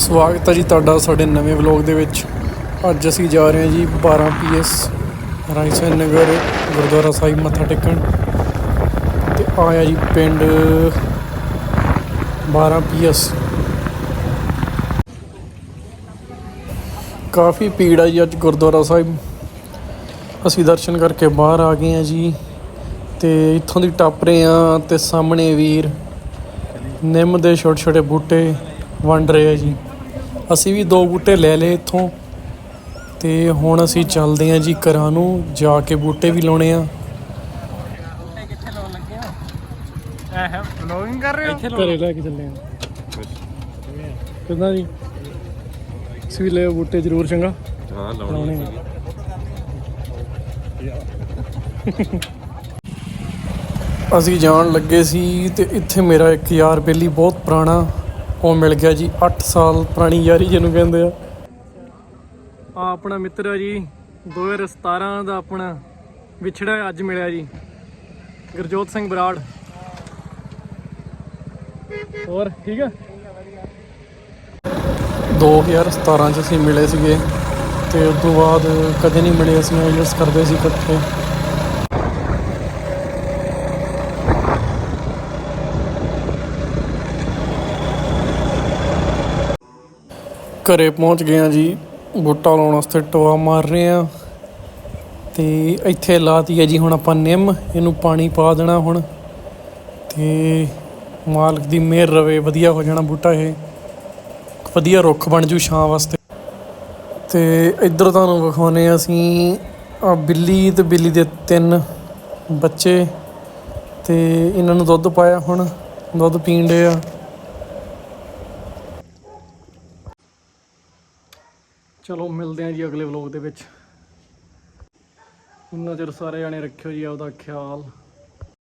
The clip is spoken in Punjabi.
ਸਵਾਗਤ ਹੈ ਜੀ ਤੁਹਾਡਾ ਸਾਡੇ ਨਵੇਂ ਵਲੌਗ ਦੇ ਵਿੱਚ। ਅੱਜ ਅਸੀਂ ਜਾ ਰਹੇ ਹਾਂ ਜੀ 12 ਪੀਐਸ ਰਾਈਸਨ ਨਗਰ ਗੁਰਦੁਆਰਾ ਸਾਹਿਬ ਮੱਥਾ ਟੇਕਣ। ਤੇ ਆਇਆ ਜੀ ਪਿੰਡ 12 ਪੀਐਸ। ਕਾਫੀ ਭੀੜ ਆ ਜੀ ਅੱਜ ਗੁਰਦੁਆਰਾ ਸਾਹਿਬ। ਅਸੀਂ ਦਰਸ਼ਨ ਕਰਕੇ ਬਾਹਰ ਆ ਗਏ ਹਾਂ ਜੀ। ਤੇ ਇੱਥੋਂ ਦੀ ਟੱਪ ਰਹੇ ਹਾਂ ਤੇ ਸਾਹਮਣੇ ਵੀਰ ਨਿੰਮ ਦੇ ਛੋਟੇ ਛੋਟੇ ਬੂਟੇ ਵੰਡ ਰਹੇ ਆ ਜੀ। ਅਸੀਂ ਵੀ ਦੋ ਬੂਟੇ ਲੈ ਲਏ ਇੱਥੋਂ। ਤੇ ਹੁਣ ਅਸੀਂ ਚੱਲਦੇ ਹਾਂ ਜੀ ਘਰਾਂ ਨੂੰ ਜਾ ਕੇ ਬੂਟੇ ਵੀ ਲਾਉਣੇ ਆ। ਕਿੱਥੇ ਲਾਉਣ ਲੱਗੇ ਹੋ? ਇਹ ਵਲੋਗਿੰਗ ਕਰ ਰਹੇ ਹੋ? ਘਰੇ ਲੈ ਕੇ ਚੱਲੇ ਆ। ਜੀ? ਤੁਸੀਂ ਵੀ ਲੈ ਬੂਟੇ ਜ਼ਰੂਰ ਚੰਗਾ। ਹਾਂ ਲਾਉਣੇ ਆ। ਅਸੀਂ ਜਾਣ ਲੱਗੇ ਸੀ ਤੇ ਇੱਥੇ ਮੇਰਾ ਇੱਕ ਯਾਰ ਬੇਲੀ ਬਹੁਤ ਪੁਰਾਣਾ ਉਹ ਮਿਲ ਗਿਆ ਜੀ 8 ਸਾਲ ਪੁਰਾਣੀ ਯਾਰੀ ਜਿਹਨੂੰ ਕਹਿੰਦੇ ਆ। ਆ ਆਪਣਾ ਮਿੱਤਰ ਆ ਜੀ 2017 ਦਾ ਆਪਣਾ ਵਿਛੜਾ ਅੱਜ ਮਿਲਿਆ ਜੀ। ਗੁਰਜੋਤ ਸਿੰਘ ਬਰਾੜ। ਹੋਰ ਠੀਕ ਆ? 2017 ਚ ਅਸੀਂ ਮਿਲੇ ਸੀਗੇ ਤੇ ਉਸ ਤੋਂ ਬਾਅਦ ਕਦੇ ਨਹੀਂ ਮਿਲੇ ਅਸੀਂ ਆਈਲਟਸ ਕਰਦੇ ਸੀ ਇਕੱਠੇ। ਘਰੇ ਪਹੁੰਚ ਗਏ ਆ ਜੀ, ਬੂਟਾ ਲਾਉਣ ਵਾਸਤੇ ਟੋਆ ਮਾਰ ਰਹੇ ਆ। ਤੇ ਇੱਥੇ ਲਾਤੀ ਹੈ ਜੀ ਹੁਣ ਆਪਾਂ ਨਿੰਮ, ਇਹਨੂੰ ਪਾਣੀ ਪਾ ਦੇਣਾ ਹੁਣ। ਤੇ ਮਾਲਕ ਦੀ ਮਿਹਰ ਰਵੇ, ਵਧੀਆ ਹੋ ਜਾਣਾ ਬੂਟਾ ਇਹ। ਵਧੀਆ ਰੁੱਖ ਬਣ ਜੂ ਛਾਂ ਵਾਸਤੇ। ਤੇ ਇੱਧਰ ਤੁਹਾਨੂੰ ਵਿਖਾਉਨੇ ਆ ਅਸੀਂ ਆ ਬਿੱਲੀ ਤੇ ਬਿੱਲੀ ਦੇ ਤਿੰਨ ਬੱਚੇ। ਤੇ ਇਹਨਾਂ ਨੂੰ ਦੁੱਧ ਪਾਇਆ ਹੁਣ, ਦੁੱਧ ਪੀਣ ਦੇ ਆ। ਚਲੋ ਮਿਲਦੇ ਆ ਜੀ ਅਗਲੇ ਵਲੋਗ ਦੇ ਵਿੱਚ। ਉਹਨਾਂ ਚਿਰ ਸਾਰੇ ਜਾਣੇ ਰੱਖਿਓ ਜੀ ਆਪਦਾ ਖਿਆਲ।